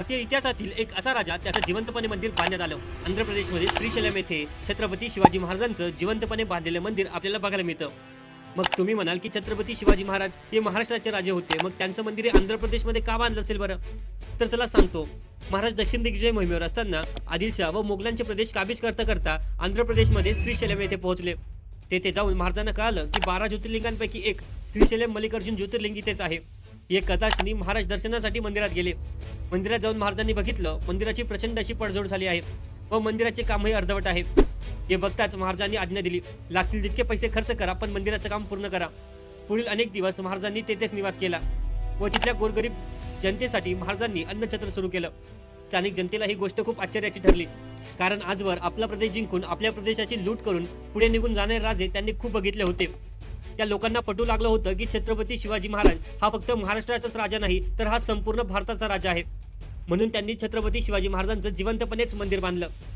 भारतीय इतिहासातील एक असा राजा त्याचं जिवंतपणे मंदिर बांधण्यात आलं. आंध्र प्रदेशमध्ये श्रीशैलम येथे छत्रपती शिवाजी महाराजांचं जिवंतपणे बांधलेलं मंदिर आपल्याला बघायला मिळतं. मग तुम्ही म्हणाल की छत्रपती शिवाजी महाराज हे महाराष्ट्राचे राजे होते मग त्यांचं मंदिर हे आंध्र प्रदेशमध्ये का बांधलं असेल बरं? तर चला सांगतो. महाराज दक्षिण दिग्विजय मोहिमेवर असताना आदिलशाह व मोगलांचे प्रदेश काबीज करता करता आंध्र प्रदेशमध्ये श्रीशैलम येथे पोहोचले. तेथे जाऊन महाराजांना कळालं की बारा ज्योतिर्लिंगांपैकी एक श्रीशैलम मल्लिकार्जुन ज्योतिर्लिंग इथेच आहे. हे कथाशनी महाराज दर्शनासाठी मंदिरात गेले. मंदिरात जाऊन महाराजांनी बघितलं मंदिराची प्रचंड अशी पडझोड झाली आहे व मंदिराचे कामही अर्धवट आहे. हे बघताच महाराजांनी आज्ञा दिली लागतील तितके पैसे खर्च करा पण मंदिराचं काम पूर्ण करा. पुढील अनेक दिवस महाराजांनी तेथेच निवास केला व तिथल्या गोरगरीब जनतेसाठी महाराजांनी अन्नछत्र सुरू केलं. स्थानिक जनतेला ही गोष्ट खूप आश्चर्याची ठरली कारण आजवर आपला प्रदेश जिंकून आपल्या प्रदेशाची लूट करून पुढे निघून जाणारे राजे त्यांनी खूप बघितले होते. त्या लोकांना पटू लागलं होतं की छत्रपती शिवाजी महाराज हा फक्त महाराष्ट्राचाच राजा नाही तर हा संपूर्ण भारताचा राजा आहे. म्हणून त्यांनी छत्रपती शिवाजी महाराजांचं जिवंतपणेच मंदिर बांधलं.